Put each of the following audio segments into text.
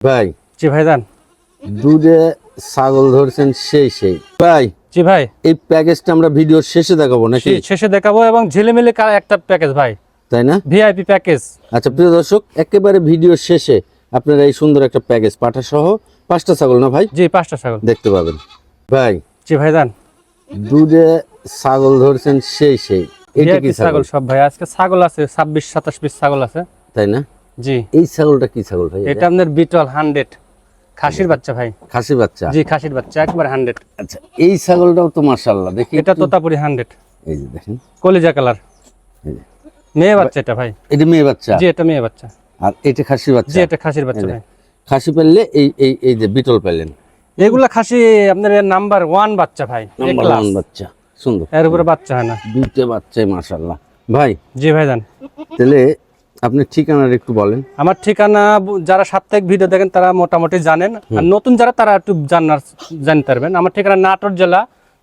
ভাই। জি ভাইজান দুধে ছাগল ধরছেন সেই সেই। ভাই জি ভাই। এই প্যাকেজটা আমরা ভিডিওর শেষে দেখাবো নাকি? শেষে দেখাবো এবং ঝিলিমিলি কার একটা প্যাকেজ ভাই। তাই না? VIP package. আচ্ছা প্রিয় দর্শক একেবারে ভিডিওর শেষে আপনারা এই সুন্দর একটা প্যাকেজ পাঠা সহ পাঁচটা ছাগল না ভাই? জি পাঁচটা ছাগল। দেখতে পাবেন। ভাই। জি ভাইজান দুধে ছাগল ধরছেন সেই সেই। এটা কি ছাগল সব ভাই আজকে ছাগল আছে ছাব্বিশ সাতাশ পিস ছাগল আছে। তাই না? জি। এই ছাগলটা কি ছাগল ভাই এটা আপনার বিটল হান্ড্রেড। খাসির বাচ্চা ভাই। খাসি বাচ্চা? জি খাসির বাচ্চা একবার হান্ড্রেড। আচ্ছা এই ছাগলটাও তো মাশাআল্লাহ দেখি এটা তোতাপুরি হান্ড্রেড। এই যে দেখেন। কলিজা কালার। মেয়ে বাচ্চা এটা ভাই। এটা মেয়ে বাচ্চা? জি এটা মেয়ে বাচ্চা। আর এটা খাসি বাচ্চা? জি এটা খাসির বাচ্চা ভাই। খাসি পেলে এই এই এই যে বিটল পেলেন এগুলা খাসি আপনার নাম্বার ওয়ান বাচ্চা ভাই নাম্বার ওয়ান বাচ্চা সুন্দর। এর উপরে বাচ্চা হয় না। দুইটা বাচ্চাই মাশাআল্লাহ। ভাই জি ভাইজান। তাহলে আপনি ঠিকানাটা একটু বলেন। আমার ঠিকানা যারা সাপ্তাহিক ভিডিও দেখেন তারা মোটামুটি জানেন। আর নতুন যারা তারা একটু জানার জানতে পারবেন। আমার ঠিকানা নাটোর জেলা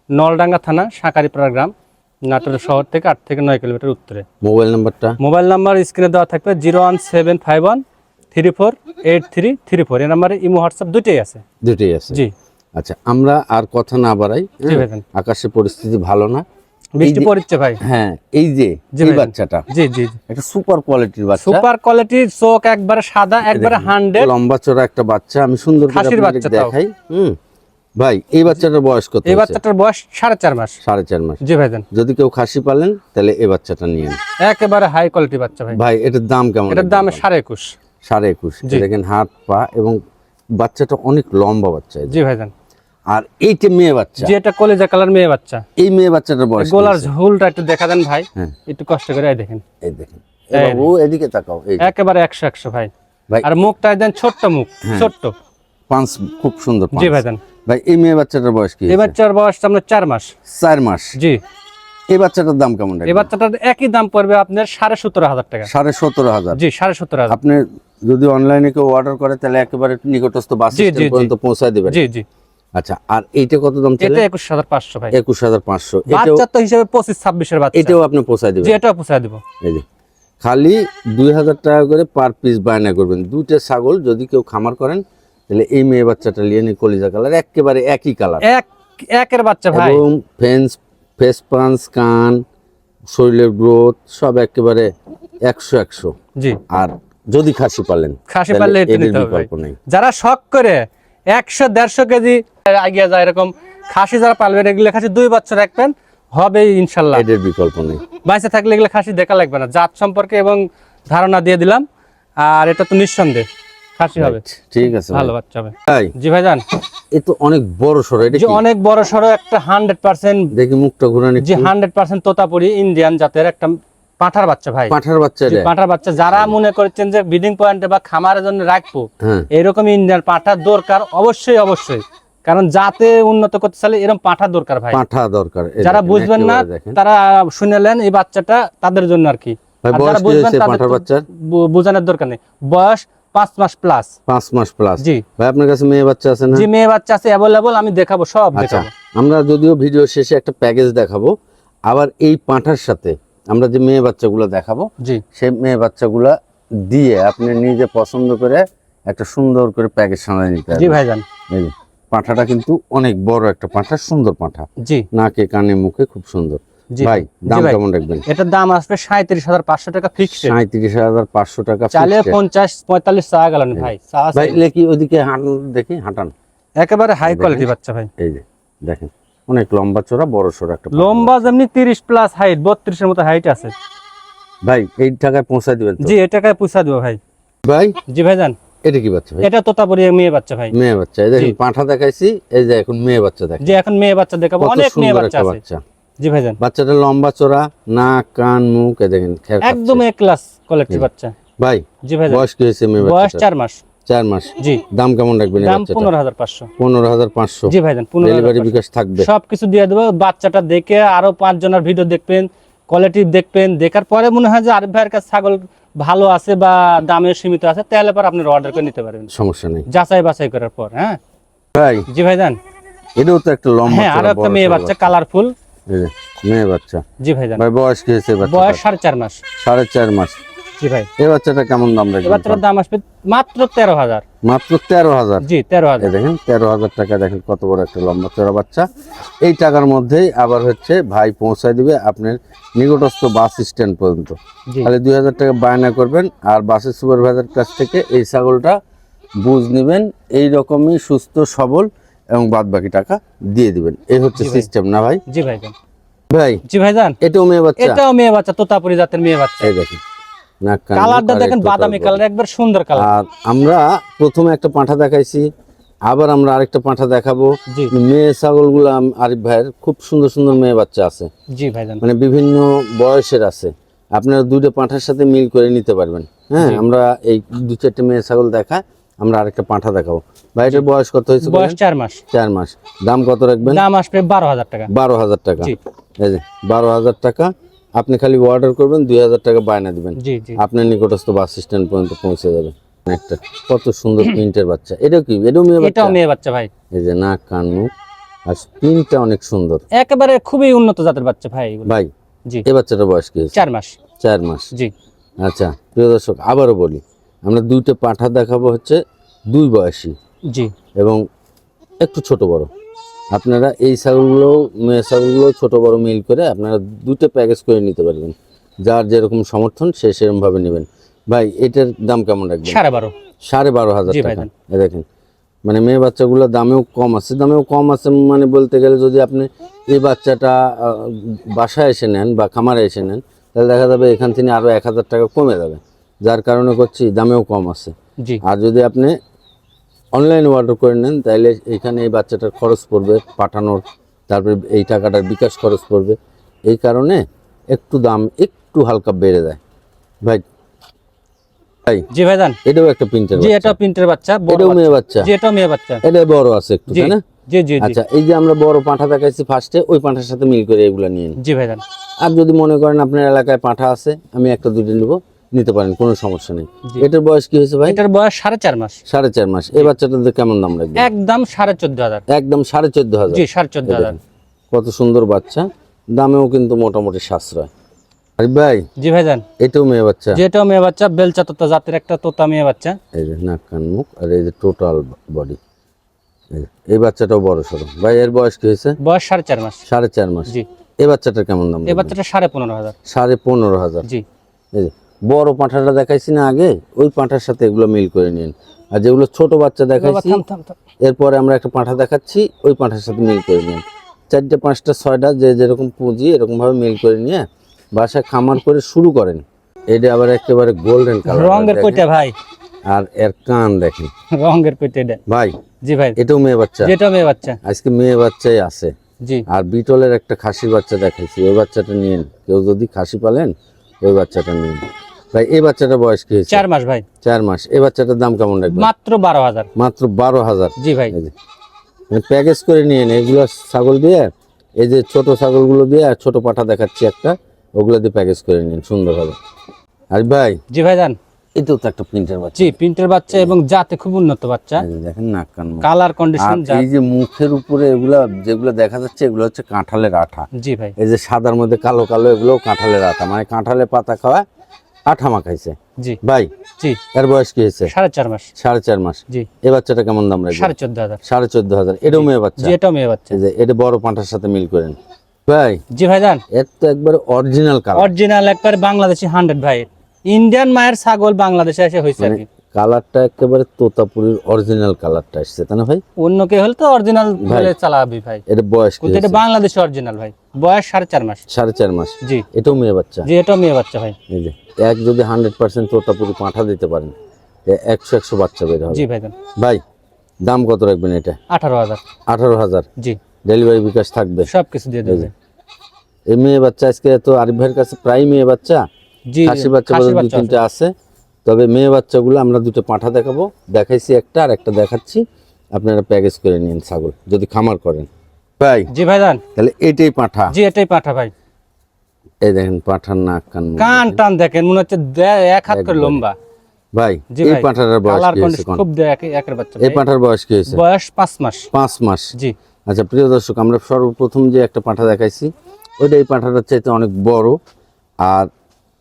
নলডাঙ্গা থানা সাঁকারিপাড়া গ্রাম নাটোর শহর থেকে আট থেকে নয় কিলোমিটার উত্তরে। মোবাইল নাম্বারটা? মোবাইল নাম্বার স্ক্রিনে দেওয়া থাকবে zero one seven five one three four eight three three four. এই নাম্বারে ইমো হোয়াটসঅ্যাপ দুটোই আছে। দুটোই আছে? জি। আচ্ছা আমরা আর কথা না বাড়াই হ্যাঁ? আকাশের পরিস্থিতি ভালো না। বৃষ্টি যে- পড়ছে ভাই। হ্যাঁ এই যে এই বাচ্চাটা। জি জি একটা সুপার কোয়ালিটির বাচ্চা। সুপার কোয়ালিটির চোখ একবারে সাদা একবারে হান্ড্রেড লম্বা চড়া একটা বাচ্চা। আমি সুন্দর করে বাচ্চা দেখাই। হুম। ভাই এই বাচ্চাটার বয়স কত এই বাচ্চাটার বয়স সাড়ে চার মাস। সাড়ে চার মাস। জি ভাইজান যদি কেউ খাসি পালেন তাহলে এই বাচ্চাটা নিয়ে নিন। একেবারে হাই কোয়ালিটি বাচ্চা ভাই। ভাই এটার দাম কেমন এটার দাম সাড়ে একুশ। সাড়ে একুশ। দেখেন হাত পা এবং বাচ্চাটা অনেক লম্বা বাচ্চা। জি ভাইজান আর এইটা মেয়ে বাচ্চা। যে এটা কলেজা কালার মেয়ে বাচ্চা। এই মেয়ে বাচ্চাটার বয়স গোলার? ঝুলটা একটু দেখা দেন ভাই। হ্যাঁ। একটু কষ্ট করে এই দেখেন। এই দেখেন। বাবু এদিকে তাকাও এই। একেবারে একশো একশো ভাই। ভাই আর মুখটা দেন ছোট্ট মুখ হ্যাঁ। ছোট্ট। পাঁচ খুব সুন্দর পাঁচ। জি ভাইজান ভাই এই মেয়ে বাচ্চাটার বয়স কি এই বাচ্চার বয়স আপনার চার মাস। চার মাস। জি। এই বাচ্চাটার দাম কেমন এই বাচ্চাটার একই দাম পড়বে আপনার সাড়ে সতেরো হাজার টাকা। সাড়ে সতেরো হাজার। জি সাড়ে সতেরো হাজার। আপনি যদি অনলাইনে কেউ অর্ডার করে তাহলে একেবারে নিকটস্থ বাস। পর্যন্ত পৌঁছায় দেবেন। জি জি। আচ্ছা আর এইটা কত দাম এটা একুশ হাজার পাঁচশো ভাই। একুশ হাজার পাঁচশো। বাচ্চা তো হিসেবে পঁচিশ ছাব্বিশের বাচ্চা। এটাও আপনি পৌঁছায় জি দেবেন এটাও পোষায় দিব। এই যে খালি দুই হাজার টাকা করে পার পিস বায়না করবেন। দুইটা ছাগল যদি কেউ খামার করেন তাহলে এই মেয়ে বাচ্চাটা নিয়ে কলিজা কালার একেবারে একই কালার। এক একের বাচ্চা ভাই। এবং ফেন্স ফেস পাঞ্চ কান শরীরের গ্রোথ সব একেবারে একশো একশো। জি। আর যদি খাসি পালেন খাসি পারলে এটা নিতে হবে বিকল্প নেই। যারা শখ করে একশো দেড়শো কেজি আগিয়ে যায় এরকম। খাসি যারা পালবেন এগুলো খাসি দুই বছর রাখবেন হবে ইনশাল্লাহ। এদের বিকল্প নেই। বাইসে থাকলে এগুলো খাসি দেখা লাগবে না। জাত সম্পর্কে এবং ধারণা দিয়ে দিলাম। আর এটা তো নিঃসন্দেহ খাসি হবে। ঠিক আছে ভালো বাচ্চা হবে। জি এ তো অনেক বড় সড়ো এটা যে? অনেক বড় সড়ো একটা হান্ড্রেড পার্সেন্ট দেখি মুখটা ঘুরানি হান্ড্রেড পার্সেন্ট তোতাপুরি ইন্ডিয়ান জাতের একটা পাঠার বাচ্চা ভাই। পাঠার বাচ্চা পাঠার বাচ্চা। যারা মনে করছেন যে ব্রিডিং পয়েন্টে বা খামারের জন্য রাখব হ্যাঁ। এরকম ইন্ডিয়ান পাঠার দরকার অবশ্যই অবশ্যই। কারণ যাতে উন্নত করতে চাইলে এরকম পাঠা দরকার ভাই। পাঠা দরকার যারা বুঝবেন না তারা শুনেলেন এই বাচ্চাটা তাদের জন্য আর কি। বোঝানোর দরকার নেই। বয়স পাঁচ মাস প্লাস পাঁচ মাস প্লাস জি। ভাই আপনার কাছে মেয়ে বাচ্চা আছে না? যে মেয়ে বাচ্চা আছে অ্যাভেলেবল আমি দেখাবো সব আচ্ছা দেখাবো। আমরা যদিও ভিডিও শেষে একটা প্যাকেজ দেখাবো আবার এই পাঁঠার সাথে আমরা যে মেয়ে বাচ্চাগুলো দেখাবো জি। সেই মেয়ে বাচ্চাগুলা দিয়ে আপনি নিজে পছন্দ করে একটা সুন্দর করে প্যাকেজ সামনে নিতে জি ভাইজান। যে, পাঁঠাটা কিন্তু অনেক বড় একটা পাঁঠা সুন্দর পাঁঠা। জি। নাকে কানে মুখে খুব সুন্দর। ভাই দাম ভাই। কেমন রাখবেন এটার দাম আসবে সাঁত্রিশ হাজার পাঁচশো টাকা সাঁত্রিশ হাজার পাঁচশো টাকা চালে পঞ্চাশ পঁয়তাল্লিশ গেল ভাই ভাই ওইদিকে হাঁটান দেখি হাঁটান? একেবারে হাই কোয়ালিটি বাচ্চা ভাই। এই যে দেখেন অনেক লম্বা চড়া বড় সড়ো একটা লম্বা যেমনি তিরিশ প্লাস হাইট বত্রিশের মতো হাইট আছে। ভাই এই টাকায় পৌঁছায় দিবেন জি এটাকে পুষা দিব ভাই। ভাই? জি ভাইজান। এটা কি বাচ্চা ভাই? এটা তোতাপুরি মেয়ে বাচ্চা ভাই। মেয়ে বাচ্চা। এই দেখেন পাঁঠা দেখাইছি এই যে এখন মেয়ে বাচ্চা দেখ যে এখন মেয়ে বাচ্চা দেখাবো অনেক মেয়ে বাচ্চা আছে। জি ভাইজান। বাচ্চাটা লম্বা চড়া নাক কান মুখ এ দেখেন। একদম এক ক্লাস কোয়ালিটির বাচ্চা। ভাই জি ভাইজান। বয়স কি হয়েছে মেয়ে বয়স বাচ্চা চার মাস। চার মাস। জি। দাম কেমন রাখবেন দাম পনেরো হাজার পাঁচশো। পনেরো হাজার পাঁচশো। জি ভাইজান ডেলিভারি বিকাশ থাকবে। সবকিছু দিয়ে দেবো বাচ্চাটা দেখে আরও পাঁচ জনের ভিডিও দেখবেন কোয়ালিটি দেখবেন দেখার পরে মনে হয় যে আরিফ ভাইয়ের কাছে ছাগল ভালো আছে বা দামের সীমিত আছে তাহলে পর আপনি অর্ডার করে নিতে পারবেন। সমস্যা নেই। যাচাই বাছাই করার পর হ্যাঁ? ভাই। জি ভাই ভাইজান। এটাও তো একটা লম্বা হ্যাঁ আর একটা মেয়ে বাচ্চা কালারফুল মেয়ে বাচ্চা। জি ভাই ভাইজান। ভাই বয়স কি হয়েছে বাচ্চা বয়স সাড়ে চার মাস। সাড়ে চার মাস। জি ভাই। এই বাচ্চাটা কেমন দাম এই রাখবেন বাচ্চাটার দাম আসবে মাত্র তেরো হাজার। মাত্র জি দেখেন তেরো হাজার টাকা দেখেন কত বড় একটা লম্বা চড়া বাচ্চা। এই টাকার মধ্যেই আবার হচ্ছে ভাই পৌঁছায় দিবে আপনার নিকটস্থ বাস স্ট্যান্ড পর্যন্ত। তাহলে দুই হাজার টাকা বায়না করবেন আর বাসের সুপারভাইজার কাছ থেকে এই ছাগলটা বুঝ নেবেন এই রকমই সুস্থ সবল এবং বাদ বাকি টাকা দিয়ে দিবেন। এই হচ্ছে সিস্টেম না ভাই? জি ভাইজান। ভাই জি ভাইজান। এটাও মেয়ে বাচ্চা? এটাও মেয়ে বাচ্চা তোতাপুরি জাতের মেয়ে বাচ্চা। এই দেখেন। কালারটা দেখেন বাদামি কালার একবার সুন্দর কালার আমরা প্রথমে একটা পাঁঠা দেখাইছি আবার আমরা আরেকটা পাঁঠা দেখাবো। মেয়ে ছাগলগুলো আম- আরিফ ভাইয়ের খুব সুন্দর সুন্দর মেয়ে বাচ্চা আছে। জি মানে বিভিন্ন বয়সের আছে। আপনারা দুটো পাঁঠার সাথে মিল করে নিতে পারবেন। হ্যাঁ আমরা এই দু চারটে মেয়ে ছাগল দেখা আমরা আরেকটা পাঁঠা দেখাবো। ভাইটার বয়স কত হয়েছে বয়স চার মাস। চার মাস। দাম কত রাখবেন? দাম আসবে বারো হাজার টাকা। বারো হাজার টাকা। এই যে বারো হাজার টাকা। আপনি খালি অর্ডার করবেন দুই হাজার টাকা বায়না দিবেন। আপনার নিকটস্থ বাস স্ট্যান্ড পর্যন্ত পৌঁছে যাবে। একটা কত সুন্দর প্রিন্টের বাচ্চা। এটাও কি? এটাও মেয়ে বাচ্চা? এটাও মেয়ে বাচ্চা ভাই। এই যে নাক কান মুখ আর প্রিন্টটা অনেক সুন্দর। একেবারে খুবই উন্নত জাতের বাচ্চা ভাই। ভাই জি। এই বাচ্চাটার বয়স কি চার মাস। চার মাস। জি। আচ্ছা প্রিয় দর্শক আবারও বলি আমরা দুইটা পাঠা দেখাবো হচ্ছে দুই বয়সী। জি। এবং একটু ছোট বড়। আপনারা এই ছাগলগুলো মেয়ে ছাগলগুলো ছোট বড় মিল করে আপনারা দুটো প্যাকেজ করে নিতে পারবেন। যার যেরকম সমর্থন সে সেরকমভাবে নেবেন। ভাই এটার দাম কেমন রাখবেন? সাড়ে বারো। সাড়ে বারো হাজার টাকা। দেখেন মানে মেয়ে বাচ্চাগুলোর দামেও কম আছে। দামেও কম আছে মানে বলতে গেলে যদি আপনি এই বাচ্চাটা বাসায় এসে নেন বা খামারে এসে নেন তাহলে দেখা যাবে এখান থেকে আরও এক হাজার টাকা কমে যাবে। যার কারণে করছি দামেও কম আছে। আর যদি আপনি অনলাইনে অর্ডার করে নেন তাহলে এখানে এই বাচ্চাটার খরচ পড়বে পাঠানোর তারপরে এই টাকাটার বিকাশ খরচ পড়বে। এই কারণে একটু দাম একটু হালকা বেড়ে যায়। ভাই ভাই জি ভাইজান। এটাও একটা প্রিন্টের জি এটাও প্রিন্টের বাচ্চা বড় এটাও মেয়ে বাচ্চা। জি এটাও মেয়ে বাচ্চা। এটা বড় আছে একটু তাই না? জি জি জি। আচ্ছা এই যে আমরা বড় পাঁঠা দেখাইছি ফার্স্টে ওই পাঁঠার সাথে মিল করে এগুলো নিয়ে নিন। জি ভাইজান। আর যদি মনে করেন আপনার এলাকায় পাঁঠা আছে আমি একটা দুটো নিব। নিতে পারেন কোনো সমস্যা নেই। এটার বয়স কি হয়েছে ভাই? এটার বয়স সাড়ে চার মাস। সাড়ে চার মাস। এই বাচ্চাটাতে কেমন দাম রাখবে একদম সাড়ে চোদ্দ হাজার। একদম সাড়ে চোদ্দ হাজার। জি সাড়ে চোদ্দ হাজার। কত সুন্দর বাচ্চা। দামেও কিন্তু মোটামুটি সাশ্রয়। আরে ভাই জি ভাইজান। এটাও মেয়ে বাচ্চা? জি এটাও মেয়ে বাচ্চা। বেলচা তোতা জাতের একটা তোতা মেয়ে বাচ্চা। এই যে নাক কান মুখ আর এই যে টোটাল বডি। এই বাচ্চাটাও বড় সড়ো ভাই এর বয়স কি হয়েছে? বয়স সাড়ে চার মাস। সাড়ে চার মাস। জি। এই বাচ্চাটার কেমন দাম এই বাচ্চাটা সাড়ে পনেরো হাজার। সাড়ে পনেরো হাজার। জি। এই যে বড় পাঁঠাটা দেখাইছি না আগে ওই পাঁঠার সাথে এগুলো মিল করে নিন। আর যেগুলো ছোট বাচ্চা দেখাইছি। এরপরে আমরা একটা পাঁঠা দেখাচ্ছি ওই পাঁঠার সাথে মিল করে নিন। চারটে পাঁচটা ছয়টা যে যেরকম পুঁজি এরকমভাবে মিল করে নিয়ে বাসায় খামার করে শুরু করেন। এটা আবার একেবারে গোল্ডেন কালার রঙের কইটা ভাই। আর এর কান দেখেন। রঙের কইটা এটা। ভাই জি ভাই। এটাও মেয়ে বাচ্চা। যেটা মেয়ে বাচ্চা। আজকে মেয়ে বাচ্চাই আছে। জি। আর বিটলের একটা খাসির বাচ্চা দেখাইছি ওই বাচ্চাটা নিন। কেউ যদি খাসি পালেন ওই বাচ্চাটা নিন। ভাই এই বাচ্চাটা বয়স কি হয়েছে? চার মাস ভাই। চার মাস। এই বাচ্চাটার দাম কেমন রাখবেন? মাত্র বারো হাজার। মাত্র বারো হাজার? জি ভাই। প্যাকেজ করে নিয়ে নেন। এগুলো ছাগল দিয়ে এই যে ছোট ছাগলগুলো দিয়ে আর ছোট পাঠা দেখাচ্ছি একটা ওগুলো দিয়ে প্যাকেজ করে নিন সুন্দর হবে আর ভাই জি ভাই যান এটাও তো একটা প্রিন্টার বাচ্চা। জি প্রিন্টের বাচ্চা এবং জাতে খুব উন্নত বাচ্চা। দেখেন নাক কান কালার কন্ডিশন এই যে মুখের উপরে এগুলা যেগুলো দেখা যাচ্ছে এগুলো হচ্ছে কাঁঠালের আঠা। জি ভাই। এই যে সাদার মধ্যে কালো কালো এগুলো কাঁঠালের আঠা। মানে কাঁঠালের পাতা খাওয়া আঠা মাখাইছে জি। ভাই জি। এর বয়স কি হয়েছে? সাড়ে চার মাস। সাড়ে চার মাস। জি। এই বাচ্চাটা কেমন দাম রাখবে? সাড়ে চোদ্দ হাজার। সাড়ে চোদ্দ হাজার। এটাও মেয়ে বাচ্চা? এটাও মেয়ে বাচ্চা। যে এটা বড় পাঁঠার সাথে মিল করেন। ভাই জি ভাই যান এর তো একবারে অরিজিনাল কালার অরিজিনাল একবার বাংলাদেশি হান্ড্রেড ভাই। ইন্ডিয়ান মায়ের ছাগল বাংলাদেশে এসে হয়েছে আর মানে কি। কালারটা একেবারে তোতাপুরির অরিজিনাল কালারটা আসছে তাই না ভাই? অন্য কে হলে তো অরিজিনাল চালাবি ভাই। এটা বয়স এটা? বাংলাদেশি অরিজিনাল ভাই। বয়স সাড়ে চার মাস। সাড়ে চার মাস। জি। এটাও মেয়ে বাচ্চা? জি এটাও মেয়ে বাচ্চা ভাই। এই যে এক যদি হান্ড্রেড পার্সেন্ট তোতাপুরি পাঁঠা দিতে পারেন একশো একশো বাচ্চা বের হবে। জি ভাই ভাই দাম কত রাখবেন এটা? আঠারো হাজার। আঠারো হাজার? জি। ডেলিভারি বিকাশ থাকবে? সব কিছু দিয়ে দেবে। এই মেয়ে বাচ্চা আজকে তো আরিফ ভাইয়ের কাছে প্রায় মেয়ে বাচ্চা। জি খাসি বাচ্চা বোধহয় দু। তিনটা আছে। তবে মেয়ে বাচ্চাগুলো আমরা দুটো পাঁঠা দেখাবো। দেখাইছি একটা আর একটা দেখাচ্ছি। আপনারা প্যাকেজ করে নিন ছাগল যদি খামার করেন। ভাই জি ভাই যান তাহলে এটাই পাঁঠা। জি এটাই পাঠা ভাই। এই দেখেন পাঁঠার নাক কান কান টান দেখেন মনে হচ্ছে এক হাত করে লম্বা। ভাই এই ভাই পাঁঠাটার বয়স কি হয়েছে খুব দে- এক- একের বাচ্চা এই। পাঁঠার বয়স কি হয়েছে? বয়স পাঁচ মাস। পাঁচ মাস? জি। আচ্ছা প্রিয় দর্শক আমরা সর্বপ্রথম যে একটা পাঁঠা দেখাইছি ওইটা এই পাঁঠাটার চাইতে অনেক বড়। আর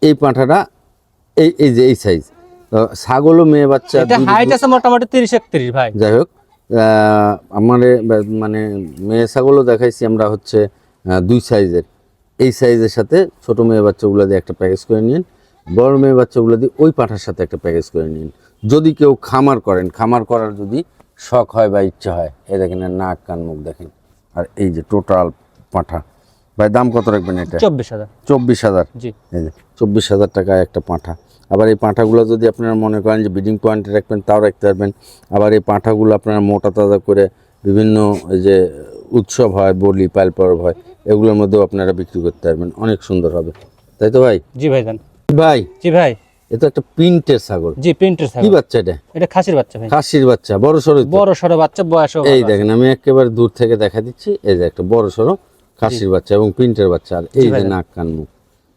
এই পাঁঠাটা এই এই যে এই সাইজ ছাগলও মেয়ে বাচ্চা হাইট আছে মোটামুটি তিরিশ একত্রিশ ভাই। যাই হোক আমার মানে মেয়ে ছাগলও দেখাইছি আমরা হচ্ছে দুই সাইজের। এই সাইজের সাথে ছোট মেয়ে বাচ্চাগুলো দিয়ে একটা প্যাকেজ করে নিন। বড় মেয়ে বাচ্চাগুলো দিয়ে ওই পাঠার সাথে একটা প্যাকেজ করে নিন। যদি কেউ খামার করেন খামার করার যদি শখ হয় বা ইচ্ছা হয় এ দেখেন নাক কান মুখ দেখেন। আর এই যে টোটাল পাঁঠা। ভাই দাম কত রাখবেন এটা? চব্বিশ হাজার। চব্বিশ হাজার? জি। চব্বিশ হাজার টাকায় একটা পাঁঠা। আবার এই পাঁঠাগুলো যদি আপনারা মনে করেন যে ব্রিডিং পয়েন্টে রাখবেন তাও রাখতে পারবেন। আবার এই পাঁঠাগুলো আপনারা মোটা তাজা করে বিভিন্ন যে উৎসব হয় বলি পাল পরব হয় এগুলোর মধ্যেও আপনারা বিক্রি করতে পারবেন। অনেক সুন্দর হবে। তাই তো ভাই? জি ভাই ভাই? জি ভাই। এ তো একটা প্রিন্টের ছাগল। জি প্রিন্টের কি বাচ্চা এটা? এটা খাসির বাচ্চা ভাই। খাসির বাচ্চা বড় সড়ো বড় সড়ো বাচ্চা বয়সও এই দেখেন আমি একেবারে দূর থেকে দেখা দিচ্ছি। এই যে একটা বড় সড়ো খাসির বাচ্চা এবং প্রিন্টের বাচ্চা। আর এই যে নাক কান মুখ।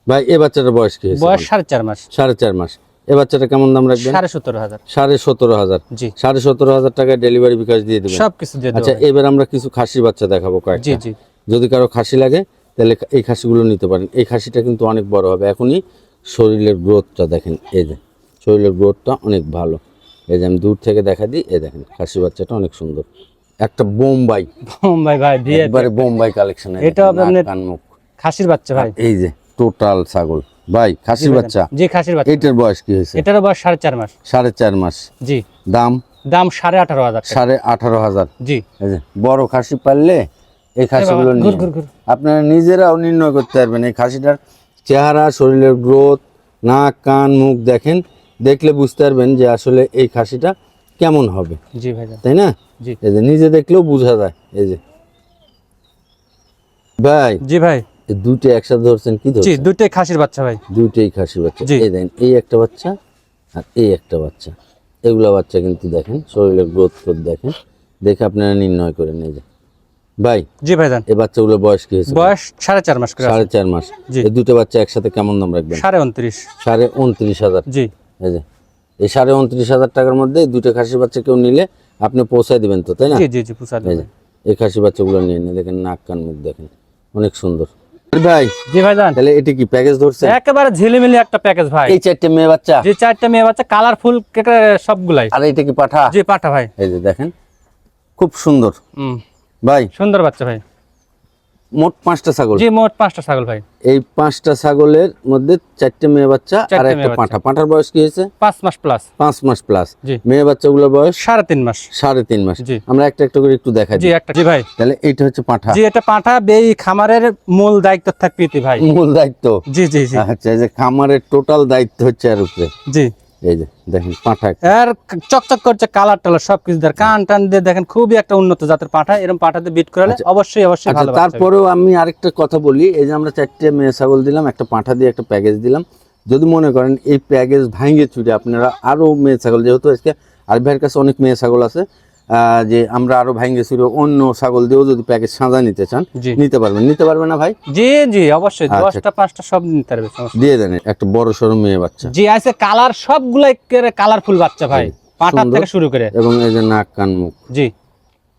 ভাই এই বাচ্চাটার বয়স কি বয়স সাড়ে চার মাস। সাড়ে চার মাস। এ বাচ্চাটা কেমন দাম রাখবেন? সাড়ে সতেরো হাজার। সাড়ে সতেরো হাজার। জি। সাড়ে সতেরো হাজার টাকায় ডেলিভারি বিকাশ দিয়ে দেবেন। সব কিছু দিয়ে আচ্ছা এবার আমরা কিছু খাসি বাচ্চা দেখাবো জি কয়েকটা। জি যদি কারও খাসি লাগে তাহলে এই খাসিগুলো নিতে পারেন। এই খাসিটা কিন্তু অনেক বড় হবে। এখনই শরীরের গ্রোথটা দেখেন। এই যে শরীরের গ্রোথটা অনেক ভালো। এই যে আমি দূর থেকে দেখা দিই এ দেখেন খাসি বাচ্চাটা অনেক সুন্দর। একটা বোম্বাই। বোম্বাই ভাই একবারে বোম্বাই কালেকশন এটা আপনার- কানমুখ খাসির বাচ্চা ভাই। এই যে টোটাল ছাগল। ভাই খাসির বাচ্চা? জি খাসির বাচ্চা। এইটার বয়স কি হয়েছে? এটার বয়স সাড়ে চার মাস। সাড়ে চার মাস। জি। দাম? দাম সাড়ে আঠারো হাজার। সাড়ে আঠারো হাজার। জি। এই যে বড় খাসি পারলে এই খাসিগুলো আপনারা নিজেরাও নির্ণয় করতে পারবেন এই খাসিটার চেহারা শরীরের গ্রোথ নাক কান মুখ দেখেন দেখলে বুঝতে পারবেন যে আসলে এই খাসিটা কেমন হবে। জি ভাই তাই না? জি। এই যে নিজে দেখলেও বোঝা যায়। এই যে। ভাই জি ভাই। দুটো একসাথে ধরছেন কি জি ধরছেন? দুটোই খাসির বাচ্চা ভাই। দুইটাই খাসি বাচ্চা। এই দেখেন এই একটা বাচ্চা আর এই একটা বাচ্চা। এগুলা বাচ্চা কিন্তু দেখেন শরীরের গ্রোথ ফ্রোথ দেখেন। দেখে আপনারা নির্ণয় করে নিয়ে যান ভাই জি ভাই এই বাচ্চাগুলোর বয়স কি হয়েছে? বয়স সাড়ে চার মাস সাড়ে চার মাস। এই দুটো বাচ্চা একসাথে কেমন দাম রাখবেন? সাড়ে উনত্রিশ। সাড়ে উনত্রিশ হাজার। জি। এই যে এই সাড়ে উনত্রিশ হাজার টাকার মধ্যে দুটো খাসি বাচ্চা কেউ নিলে আপনি পৌঁছায় দিবেন তো তাই না? জি জি জি পুষা এই খাসি বাচ্চাগুলো নিয়ে নিয়ে দেখেন নাক কান মুখ দেখেন। অনেক সুন্দর। ভাই জি ভাই জান তাহলে এটা কি প্যাকেজ ধরছে একেবারে ঝিলিমিলি একটা প্যাকেজ ভাই। এই চারটে মেয়ে বাচ্চা? যে চারটে মেয়ে বাচ্চা কালারফুল সবগুলাই। আর এটা কি পাঠা? জি পাঠা ভাই। এই যে দেখেন খুব সুন্দর। হুম। ভাই সুন্দর বাচ্চা ভাই। মোট পাঁচটা ছাগল। জি মোট পাঁচটা ছাগল ভাই। এই পাঁচটা ছাগলের মধ্যে চারটে মেয়ে বাচ্চা আর একটা পাঁঠা। পাঁঠার বয়স কি হয়েছে? পাঁচ মাস প্লাস পাঁচ মাস প্লাস মেয়ে বাচ্চাগুলোর বয়স? সাড়ে তিন মাস। সাড়ে তিন মাস। জি। আমরা একটা একটা করে একটু দেখা জি একটা। জি ভাই। তাহলে এইটা হচ্ছে পাঁঠা। জি এটা পাঠা। এই খামারের মূল দায়িত্ব থাকবে ভাই। মূল দায়িত্ব। জি জি জি। আচ্ছা এই যে খামারের টোটাল দায়িত্ব হচ্ছে আর উপরে। জি। এই যে দেখেন পাঁঠা আর চকচক করছে কালার টালার সবকিছু দেয় কান টান দিয়ে দেখেন খুবই একটা উন্নত জাতের পাঠা। এরকম পাঠাতে বিট করালে অবশ্যই অবশ্যই আচ্ছা ভালো তারপরেও আমি আরেকটা কথা বলি। এই যে আমরা চারটে মেয়ে ছাগল দিলাম একটা পাঁঠা দিয়ে একটা প্যাকেজ দিলাম। যদি মনে করেন এই প্যাকেজ ভাঙে চুরে আপনারা আরও মেয়ে ছাগল যেহেতু আজকে আর ভাইয়ের কাছে অনেক মেয়ে ছাগল আছে যে আমরা আরও ভাঙ্গে ছিল অন্য ছাগল দিয়েও যদি প্যাকেজ সাজা নিতে চান নিতে পারবেন। নিতে পারবেন না ভাই? জি জি অবশ্যই। আচ্ছা। দশটা পাঁচটা সব নিতে পারবে দিয়ে দেন একটা বড় সড়ো মেয়ে বাচ্চা। জি আছে কালার সবগুলাই কালারফুল বাচ্চা ভাই। পাঠার থেকে শুরু করে। এবং এই যে নাক কান মুখ। জি।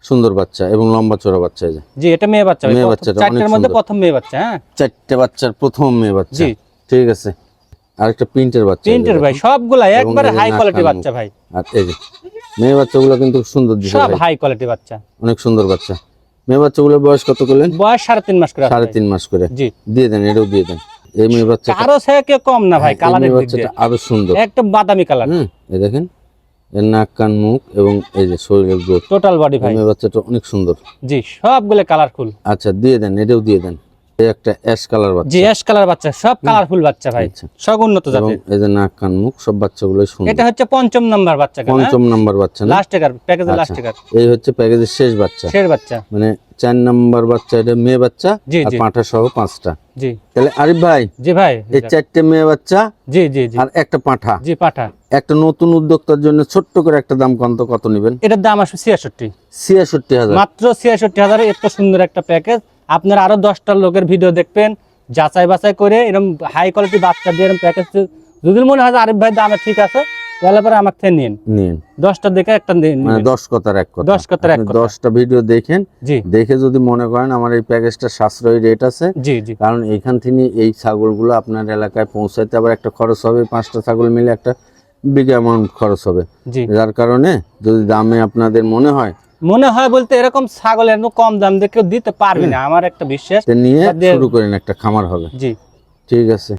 সুন্দর বাচ্চা এবং লম্বা চড়া বাচ্চা এই যে। জি এটা মেয়ে বাচ্চা মেয়ে অনেক চারটের মধ্যে প্রথম মেয়ে বাচ্চা হ্যাঁ? চারটে বাচ্চার প্রথম মেয়ে বাচ্চা। জি। ঠিক আছে। আরেকটা প্রিন্টের বাচ্চা প্রিন্টের ভাই। সবগুলাই একবারে হাই কোয়ালিটি বাচ্চা ভাই। আর এই যে মেয়ে বাচ্চাগুলো কিন্তু সুন্দর দিছে সব হাই কোয়ালিটি বাচ্চা। অনেক সুন্দর বাচ্চা। মেয়ে বাচ্চাগুলোর বয়স কত করলেন? বয়স সাড়ে তিন মাস করে সাড়ে তিন মাস করে। জি। দিয়ে দেন এটাও দিয়ে দেন। এই মেয়ে বাচ্চা কারও থেকে কম না ভাই এই কালারের মেয়ে বাচ্চাটা আরও সুন্দর। একটা বাদামি কালার হুম এই দেখেন এর নাক কান মুখ এবং এই যে শরীরের গ্রোথ। টোটাল বডি ভাই। মেয়ে বাচ্চাটা অনেক সুন্দর। জি সবগুলো কালারফুল আচ্ছা দিয়ে দেন এটাও দিয়ে দেন। একটা অ্যাশ কালার বাচ্চা। জি অ্যাশ কালার বাচ্চা সব কালারফুল বাচ্চা ভাই। সব উন্নত জাতের। এই যে নাক কান মুখ সব বাচ্চাগুলোই সুন্দর। এটা হচ্ছে পঞ্চম নাম্বার বাচ্চা পঞ্চম নাম্বার বাচ্চা না? লাস্ট টেকার প্যাকেজের লাস্ট। এই হচ্ছে প্যাকেজের শেষ বাচ্চা। শের বাচ্চা। মানে চার নাম্বার বাচ্চা এটা মেয়ে বাচ্চা আর পাঁঠা সহ পাঁচটা। জি। তাহলে আরিফ ভাই জি ভাই এই চারটে মেয়ে বাচ্চা জি জি জি। আর একটা পাঁঠা। জি পাঠা। একটা নতুন উদ্যোক্তার জন্য ছোট্ট করে একটা দাম কত কত নেবেন? এটার দাম আসবে ছিয়াষট্টি। ছিয়াষট্টি হাজার। মাত্র ছিয়াষট্টি হাজারে এত সুন্দর একটা প্যাকেজ আপনারা আরও দশটা লোকের ভিডিও দেখবেন যাচাই বাছাই করে এরকম হাই কোয়ালিটি বাচ্চা দিয়ে এরকম প্যাকেজ যদি মনে হয় আরিফ ভাই দামে ঠিক আছে তাহলে পরে আমাকে থেকে নিন নিন দশটা দেখে একটা নিন মানে দশ কথার এক কথা। দশ কথার এক দশটা ভিডিও দেখেন দেখে যদি মনে করেন আমার এই প্যাকেজটা সাশ্রয়ী রেট আছে জি জি। কারণ এইখান থেকে এই ছাগলগুলো আপনার এলাকায় পৌঁছাইতে আবার একটা খরচ হবে পাঁচটা ছাগল মিলে একটা বিগ অ্যামাউন্ট খরচ হবে। যার কারণে যদি দামে আপনাদের মনে হয় মনে হয় বলতে এরকম ছাগলের এত কম দাম দিয়ে কেউ দিতে পারবে না আমার একটা বিশ্বাস। নিয়ে শুরু করেন একটা খামার হবে। জি। ঠিক আছে।